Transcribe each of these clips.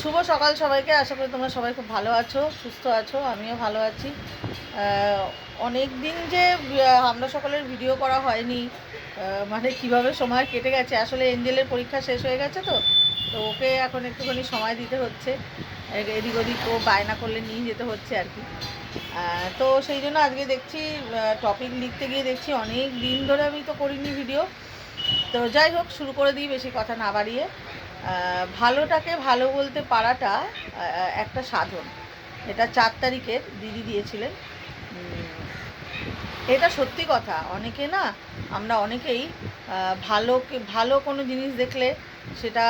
শুভ সকাল সবাইকে। আশা করি তোমরা সবাই খুব ভালো আছো, সুস্থ আছো, আমিও ভালো আছি। অনেক দিন যে আমরা সকলের ভিডিও করা হয়নি মানে কীভাবে সময় কেটে গেছে, আসলে এঞ্জেলের পরীক্ষা শেষ হয়ে গেছে তো তো ওকে এখন একটুখানি সময় দিতে হচ্ছে। এদিক ওদিক ও বায়না করলে নিয়ে যেতে হচ্ছে আর কি। তো সেই জন্য আজকে দেখছি টপিক লিখতে গিয়ে দেখছি, অনেক দিন ধরে আমি তো করিনি ভিডিও তো যাই হোক, শুরু করে দিই, বেশি কথা না বাড়িয়ে। ভালোটাকে ভালো বলতে পারাটা একটা সাধন। এটা চার তারিখের দিদি দিয়েছিলেন। এটা সত্যি কথা। অনেকে না, আমরা অনেকেই ভালোকে, ভালো কোনো জিনিস দেখলে সেটা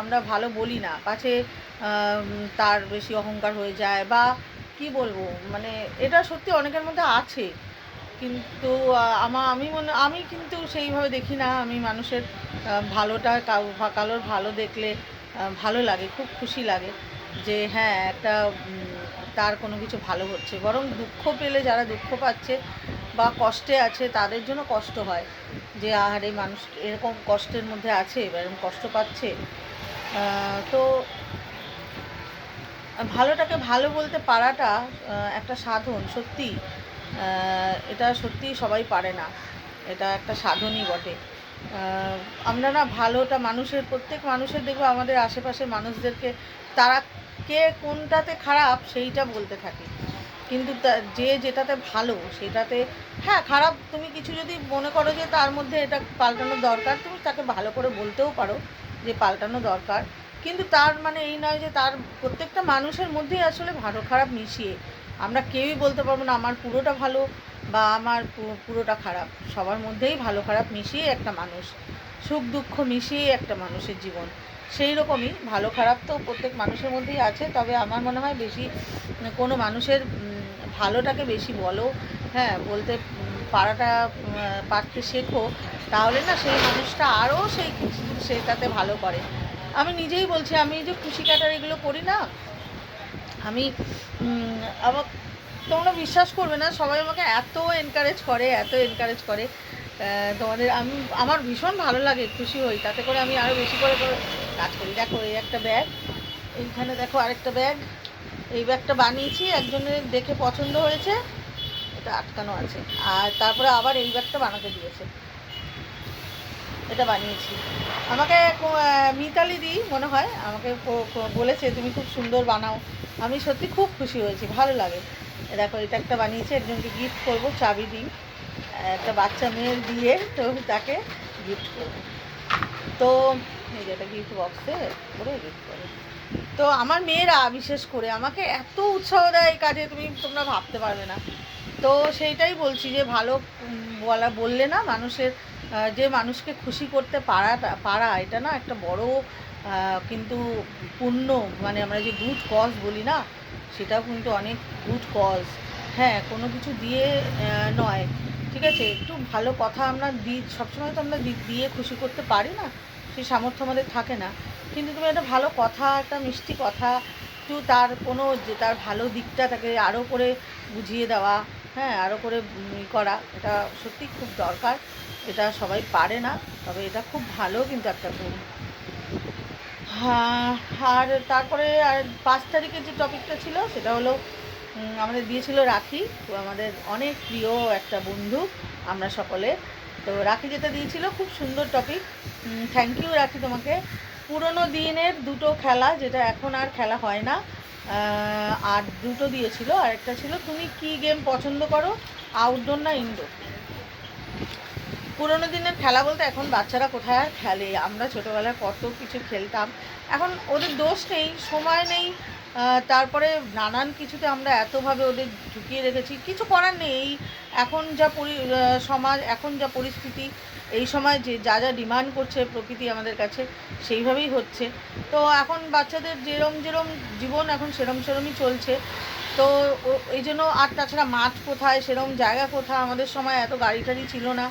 আমরা ভালো বলি না। পাছে তার বেশি অহংকার হয়ে যায় বা কি বলব? মানে এটা সত্যি অনেকের মধ্যে আছে। কিন্তু আমার আমি মনে, আমি কিন্তু সেইভাবে দেখি না। আমি মানুষের ভালোটা কারোর ভালো দেখলে ভালো লাগে, খুব খুশি লাগে যে হ্যাঁ একটা তার কোনো কিছু ভালো হচ্ছে। বরং দুঃখ পেলে যারা দুঃখ পাচ্ছে বা কষ্টে আছে, তাদের জন্য কষ্ট হয় যে, আহারে, মানুষ এরকম কষ্টের মধ্যে আছে এরকম কষ্ট পাচ্ছে। তো ভালোটাকে ভালো বলতে পারাটা একটা সাধন সত্যি এটা সত্যি সবাই পারে না। এটা একটা সাধনই বটে। আমরা না ভালোটা, মানুষের, প্রত্যেক মানুষের দেখব আমাদের আশেপাশের মানুষদেরকে, তারা কে কোনটাতে খারাপ সেইটা বলতে থাকি। কিন্তু যে যেটাতে ভালো সেটাতে হ্যাঁ খারাপ তুমি কিছু যদি মনে করো যে তার মধ্যে এটা পাল্টানো দরকার, তুমি তাকে ভালো করে বলতেও পারো যে পাল্টানো দরকার। কিন্তু তার মানে এই নয় যে তার প্রত্যেকটা মানুষের মধ্যেই আসলে ভালো খারাপ মিশিয়ে আমরা কেউই বলতে পারব না, আমার পুরোটা ভালো বা আমার পুরোটা খারাপ। সবার মধ্যেই ভালো খারাপ মিশিয়ে একটা মানুষ। সুখ দুঃখ মিশিয়ে একটা মানুষের জীবন। সেই রকমই ভালো খারাপ তো প্রত্যেক মানুষের মধ্যেই আছে। তবে আমার মনে হয় বেশি কোনো মানুষের ভালোটাকে বেশি বলো হ্যাঁ বলতে পারাটা পারতে শেখো, তাহলে না সেই মানুষটা আরও সেই সেটাতে ভালো করে। আমি নিজেই বলছি, আমি যে খুশি কাটার এগুলো করি না, আমি আমার তোমরা বিশ্বাস করবে না, সবাই আমাকে এত এনকারেজ করে, এত এনকারেজ করে। তোমাদের আমি, আমার ভীষণ ভালো লাগে খুশি হই, তাতে করে আমি আরও বেশি করে কাজ করি। দেখো, এই একটা ব্যাগ এইখানে দেখো আরেকটা ব্যাগ এই ব্যাগটা বানিয়েছি, একজনের দেখে পছন্দ হয়েছে, এটা আটকানো আছে। আর তারপরে আবার এই ব্যাগটা বানাতে দিয়েছে। এটা বানিয়েছি। আমাকে মিতালি দি, মনে হয়, আমাকে বলেছে, তুমি খুব সুন্দর বানাও। আমি সত্যি খুব খুশি হয়েছি, ভালো লাগে। দেখো, এটা একটা বানিয়েছে একজনকে গিফট করব, চাবি দিই। একটা বাচ্চা মেয়ের দিয়ে তো তাকে গিফট করব। তো, এই একটা গিফট বক্সে করে গিফট করে তো আমার মেয়েরা, বিশেষ করে, আমাকে এত উৎসাহ দেয় এই কাজে, তুমি, তোমরা ভাবতে পারবে না। তো সেইটাই বলছি যে, ভালো বলা বললে না, মানুষের যে মানুষকে খুশি করতে পারাটা, পারা, এটা না একটা বড় কিন্তু পুণ্য। মানে আমরা যে গুড কজ বলি না সেটাও কিন্তু অনেক গুড কজ হ্যাঁ কোনো কিছু দিয়ে নয়। ঠিক আছে? একটু ভালো কথা আমরা দিই সবসময় তো আমরা দিয়ে খুশি করতে পারি না। সেই সামর্থ্য আমাদের থাকে না। কিন্তু তুমি একটা ভালো কথা, একটা মিষ্টি কথা, একটু তার কোনো যে, তার ভালো দিকটা তাকে আরও করে বুঝিয়ে দেওয়া হ্যাঁ আরও করে করা, এটা সত্যি খুব দরকার। এটা সবাই পারে না, তবে এটা খুব ভালো কিন্তু একটা গুণ। আর তারপরে, আর পাঁচ তারিখের যে টপিকটা ছিল, সেটা হলো আমাদের দিয়েছিল রাখি। তো আমাদের অনেক প্রিয় একটা বন্ধু, আমরা সকলে। তো রাখি যেটা দিয়েছিল, খুব সুন্দর টপিক। থ্যাংক ইউ রাখি তোমাকে। পুরনো দিনের দুটো খেলা, যেটা এখন আর খেলা হয় না আর দুটো দিয়েছিল। আর একটা ছিল, তুমি কি গেম পছন্দ করো আউটডোর না ইনডোর পুরোনো দিনের খেলা বলতে এখন বাচ্চারা কোথায় আর খেলে? আমরা ছোটোবেলায় কত কিছু খেলতাম। এখন ওদের দোষ নেই, সময় নেই তারপরে নানান কিছুতে আমরা এতভাবে ওদের ঢুকিয়ে রেখেছি। কিছু করার নেই। এই এখন যা পরি সমাজ, এখন যা পরিস্থিতি, এই সময় যে যা যা ডিমান্ড করছে প্রকৃতি আমাদের কাছে, সেইভাবেই হচ্ছে। তো এখন বাচ্চাদের যেরম যেরম জীবন এখন সেরম সেরমই চলছে। তো এই জন্য আর তাছাড়া মাঠ কোথায়, সেরম জায়গা কোথায়? আমাদের সময় এত গাড়ি টাড়ি ছিল না।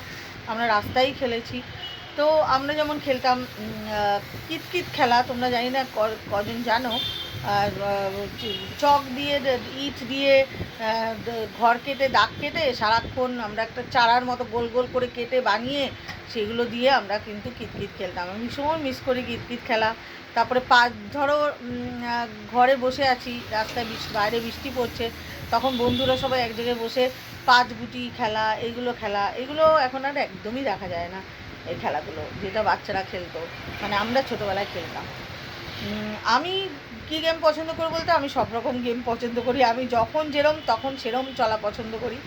আমরা রাস্তায় খেলেছি। তো আমরা যেমন খেলতাম কিতকিত খেলা, তোমরা জানি না কজন জানো, আর চক দিয়ে ইট দিয়ে ঘর কেটে, দাগ কেটে, সারাক্ষণ আমরা একটা চারার মতো গোল গোল করে কেটে বানিয়ে, সেগুলো দিয়ে আমরা কিন্তু কিতকিত খেলতাম। আমি ভীষণ মিস করি কিতকিত খেলা। তারপরে পা ধরো ঘরে বসে আছি, রাস্তায় বৃষ্টি, বাইরে বৃষ্টি পড়ছে তখন বন্ধুরা সবাই এক জায়গায় বসে পাঁচ গুটি খেলা এইগুলো খেলা, এগুলো এখন আর একদমই দেখা যায় না, এই খেলাগুলো, যেটা বাচ্চারা খেলতো। মানে আমরা ছোটোবেলায় খেলতাম। আমি কী গেম পছন্দ করি বলতে, আমি সব রকম গেম পছন্দ করি। আমি যখন যেরম, তখন সেরম চলা পছন্দ করি।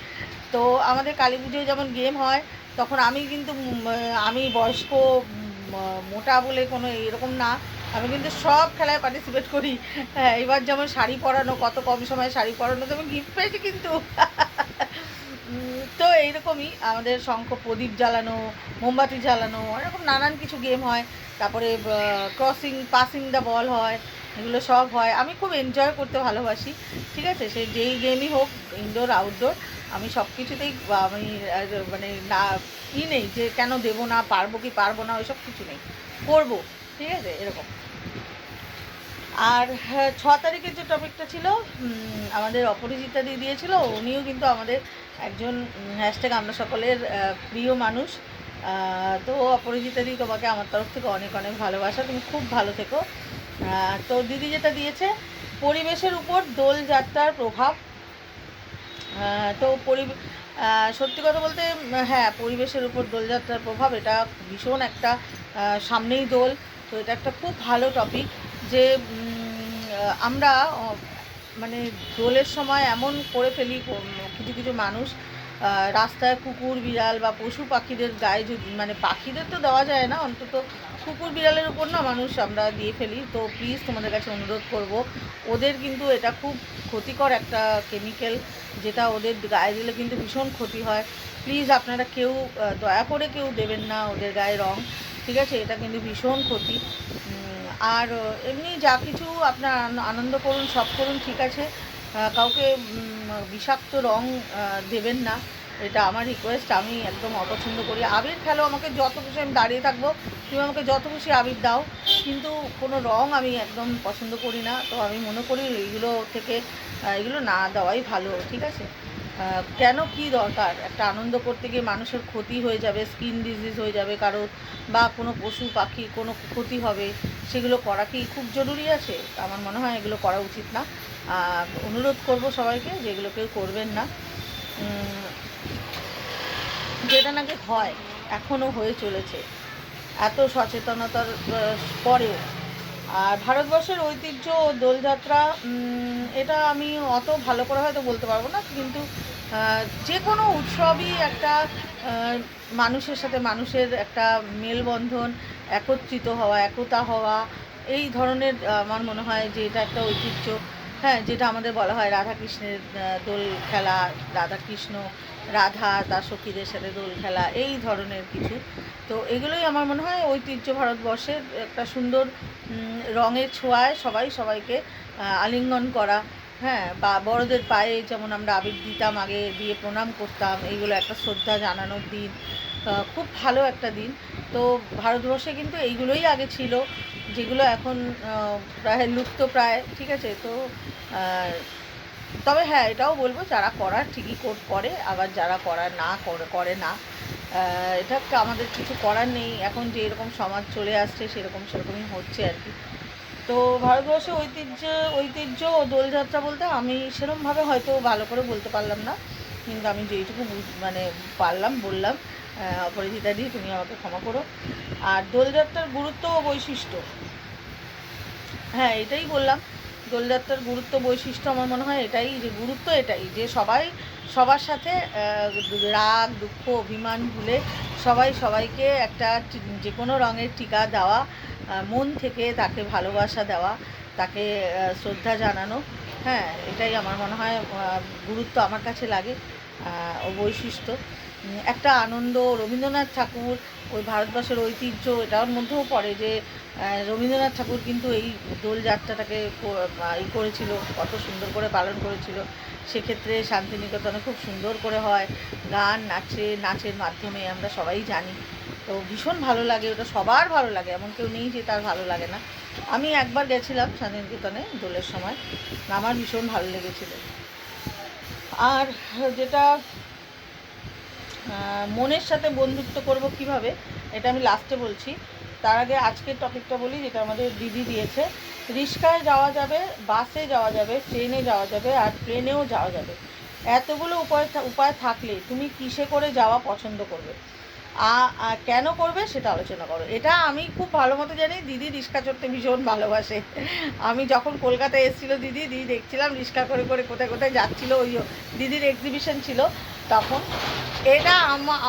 তো আমাদের কালী পুজোয় যেমন গেম হয়, তখন আমি কিন্তু আমি বয়স্ক মোটা বলে কোনো এরকম না। আমি কিন্তু সব খেলায় পার্টিসিপেট করি। হ্যাঁ এবার যেমন শাড়ি পরানো, কত কম সময়ে শাড়ি পরানো তো আমি গিফট পেয়েছি কিন্তু। তো এইরকমই আমাদের শঙ্খ প্রদীপ জ্বালানো, মোমবাতি জ্বালানো, এরকম নানান কিছু গেম হয়। তারপরে ক্রসিং পাসিং দ্য বল হয়, এগুলো সব হয়। আমি খুব এনজয় করতে ভালোবাসি, ঠিক আছে? সে যেই গেমই হোক ইনডোর আউটডোর আমি সব কিছুতেই আমি মানে না, ই নেই যে কেন দেবো না, পারব কি পারব না, ওইসব কিছু নেই। করব। ঠিক আছে? এরকম। আর হ্যাঁ, ছ তারিখের যে টপিকটা ছিল আমাদের অপরিজিতা দিয়ে দিয়েছিল উনিও কিন্তু আমাদের একজন হ্যাশট্যাগ আমরা সকলের প্রিয় মানুষ। তো অপরিজিতা দি তোমাকে আমার তরফ থেকে অনেক অনেক ভালোবাসা। তুমি খুব ভালো থেকো। তো দিদি যেটা দিয়েছে পরিবেশের উপর দোলযাত্রার প্রভাব। তো পরি সত্যি কথা বলতে হ্যাঁ পরিবেশের উপর দোলযাত্রার প্রভাব এটা ভীষণ একটা সামনেই দোল। তো এটা একটা খুব ভালো টপিক যে আমরা মানে দোলের সময় এমন করে ফেলি কিছু কিছু মানুষ রাস্তায় কুকুর, বিড়াল বা পশু পাখিদের গায়ে যদি মানে পাখিদের তো দেওয়া যায় না, অন্তত কুকুর, বিড়ালের উপর না মানুষ আমরা দিয়ে ফেলি। তো প্লিজ তোমাদের কাছে অনুরোধ করব, ওদের কিন্তু এটা খুব ক্ষতিকর একটা কেমিক্যাল যেটা ওদের গায়ে দিলে কিন্তু ভীষণ ক্ষতি হয়। প্লিজ আপনারা কেউ দয়া করে কেউ দেবেন না ওদের গায়ে রং। ঠিক আছে, এটা কিন্তু ভীষণ ক্ষতি। আর এমনি যা কিছু আপনার আনন্দ করুন, সব করুন, ঠিক আছে। কাউকে বিষাক্ত রং দেবেন না। এটা আমার রিকোয়েস্ট আমি একদম অপছন্দ করি। আবির খেলো, আমাকে যত খুশি আমি দাঁড়িয়ে থাকব। তুমি আমাকে যত খুশি আবির দাও। কিন্তু কোনো রং আমি একদম পছন্দ করি না। তো আমি মনে করি এইগুলো থেকে এগুলো না দেওয়াই ভালো, ঠিক আছে? কেন কি দরকার? একটা আনন্দ করতে গিয়ে মানুষের ক্ষতি হয়ে যাবে স্কিন ডিজিজ হয়ে যাবে কারোর বা কোনো পশু পাখি কোনো ক্ষতি হবে, সেগুলো করা কি খুব জরুরি আছে? আমার মনে হয় এগুলো করা উচিত না। অনুরোধ করব সবাইকে যে এগুলো কেউ করবেন না। যেটা নাকি হয় এখনও হয়ে চলেছে। এত সচেতনতার পরেও আর ভারতবর্ষের ঐতিহ্য ও দোলযাত্রা এটা আমি অত ভালো করে হয়তো বলতে পারব না, কিন্তু যে কোনো উৎসবই একটা মানুষের সাথে মানুষের একটা মেলবন্ধন, একত্রিত হওয়া, একতা হওয়া, এই ধরনের আমার মনে হয় যে এটা একটা ঐতিহ্য। হ্যাঁ যেটা আমাদের বলা হয় রাধাকৃষ্ণের দোল খেলা, রাধাকৃষ্ণ, রাধা, তার সখীদের সাথে দোল খেলা, এই ধরনের কিছু। তো এগুলোই আমার মনে হয় ঐতিহ্য ভারতবর্ষের একটা সুন্দর রঙের ছোঁয়ায় সবাই সবাইকে আলিঙ্গন করা। হ্যাঁ বা বড়দের পায়ে যেমন আমরা আবির দিতাম, আগে দিয়ে প্রণাম করতাম, এইগুলো একটা শ্রদ্ধা জানানোর দিন খুব ভালো একটা দিন। তো ভারতবর্ষে কিন্তু এইগুলোই আগে ছিল। যেগুলো এখন প্রায় লুপ্ত প্রায় ঠিক আছে? তো তবে হ্যাঁ এটাও বলব যারা করার ঠিকই কর- করে আবার যারা করার না করে- না এটা আমাদের কিছু করার নেই। এখন যে এরকম সমাজ চলে আসছে সেরকম সেরকমই হচ্ছে আর কি। তো ভারতবর্ষে ঐতিহ্য ঐতিহ্য ও দোলযাত্রা বলতে আমি সেরমভাবে হয়তো ভালো করে বলতে পারলাম না কিন্তু আমি যেইটুকু মানে পারলাম বললাম আহ, অপরাজিতা দি তুমি আমাকে ক্ষমা করো। আর দোলযাত্রার গুরুত্ব ও বৈশিষ্ট্য। হ্যাঁ এটাই বললাম। দোলযাত্রার গুরুত্ব বৈশিষ্ট্য আমার মনে হয় এটাই, যে গুরুত্ব এটাই, যে সবাই, সবার সাথে রাগ, দুঃখ, অভিমান ভুলে সবাই সবাইকে একটা যে কোনো রঙের টিকা দেওয়া মন থেকে তাকে ভালোবাসা দেওয়া, তাকে শ্রদ্ধা জানানো হ্যাঁ এটাই আমার মনে হয় গুরুত্ব আমার কাছে লাগে। বৈশিষ্ট্য একটা আনন্দ, রবীন্দ্রনাথ ঠাকুর, ওই ভারতবর্ষের ঐতিহ্য, এটার মধ্যেও পড়ে যে রবীন্দ্রনাথ ঠাকুর কিন্তু এই দোলযাত্রাটাকে ই করেছিল, কত সুন্দর করে পালন করেছিল। সেক্ষেত্রে শান্তিনিকেতনে খুব সুন্দর করে হয়। গান, নাচে, নাচের মাধ্যমে আমরা সবাই জানি। তো ভীষণ ভালো লাগে, ওটা সবার ভালো লাগে, এমন কেউ নেই যে তার ভালো লাগে না। আমি একবার গেছিলাম শান্তিনিকেতনে দোলের সময়, আমার ভীষণ ভালো লেগেছিল। আর যেটা মনের সাথে বন্ধুত্ব করব কীভাবে, এটা আমি লাস্টে বলছি। তার আগে আজকের টপিকটা বলি, যেটা আমাদের দিদি দিয়েছে। রিক্সায় যাওয়া যাবে বাসে যাওয়া যাবে ট্রেনে যাওয়া যাবে, আর প্লেনেও যাওয়া যাবে। এতগুলো উপায় উপায় থাকলে তুমি কিসে করে যাওয়া পছন্দ করবে? কেন করবে সেটা আলোচনা করো। এটা আমি খুব ভালো মতো জানি, দিদি রিক্সা চড়তে ভীষণ ভালোবাসে। আমি যখন কলকাতায় এসেছিল দিদি দিদি দেখছিলাম রিক্সা করে করে কোথায় কোথায় যাচ্ছিল, ওই দিদির এক্সিবিশন ছিল তখন। এটা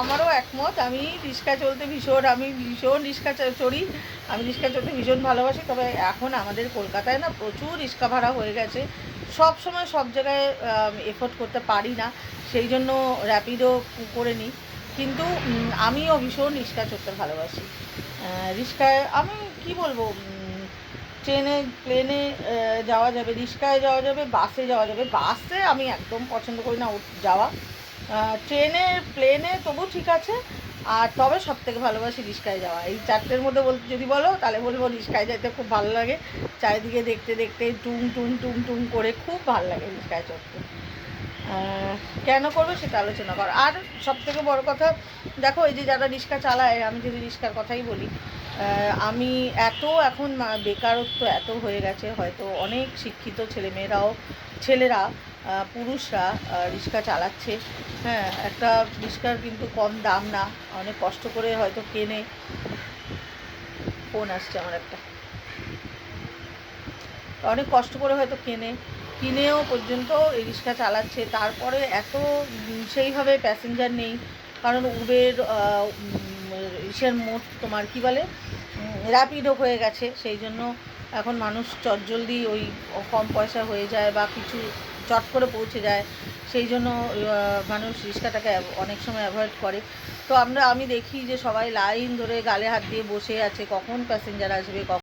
আমারও একমত, আমি রিক্সা চলতে ভীষণ, আমি ভীষণ রিক্সা চড়ি, আমি রিক্সা চলতে ভীষণ ভালোবাসি, তবে এখন আমাদের কলকাতায় না প্রচুর রিক্সা ভাড়া হয়ে গেছে। সব সময় সব জায়গায় এফোর্ড করতে পারি না, সেই জন্য র্যাপিডো করে নিই। কিন্তু আমিও ভীষণ রিক্সা চড়তে ভালোবাসি। রিক্সায় আমি, কি বলব ট্রেনে, প্লেনে যাওয়া যাবে রিক্সায় যাওয়া যাবে, বাসে যাওয়া যাবে। বাসে আমি একদম পছন্দ করি না যাওয়া। ট্রেনে, প্লেনে তবু ঠিক আছে, আর তবে সব থেকে ভালোবাসি রিক্সায় যাওয়া। এই চারটের মধ্যে বলতে যদি বলো, তাহলে বলব রিক্সায় যেতে খুব ভালো লাগে। চারিদিকে দেখতে দেখতে টুং টুং টুং টুং করে খুব ভালো লাগে রিক্সায় চড়তে। কেন করবে সেটা আলোচনা কর। আর সব থেকে বড় কথা, দেখো, এই যে যারা রিক্সা চালায়, আমি যদি রিক্সার কথাই বলি আমি এত এখন বেকারত্ব এত হয়ে গেছে, হয়তো অনেক শিক্ষিত ছেলেমেয়েরাও, ছেলেরা পুরুষরা রিক্সা চালাচ্ছে। হ্যাঁ একটা রিক্সার কিন্তু কম দাম না, অনেক কষ্ট করে হয়তো কেনে। ফোন আসছে আমার একটা। অনেক কষ্ট করে হয়তো কেনে। কিনেও পর্যন্ত রিক্সা চালাচ্ছে। তারপরে এত সেইভাবে প্যাসেঞ্জার নেই। কারণ উবের ইসের মোট তোমার কি বলে? র্যাপিডও হয়ে গেছে। সেই জন্য এখন মানুষ চটজলদি ওই কম পয়সা হয়ে যায় বা কিছু চট করে পৌঁছে যায়। সেই জন্য মানুষ রিক্সাটাকে অনেক সময় অ্যাভয়েড করে। তো আমরা, আমি দেখি যে সবাই লাইন ধরে গালে হাত দিয়ে বসে আছে। কখন প্যাসেঞ্জার আসবে, কখন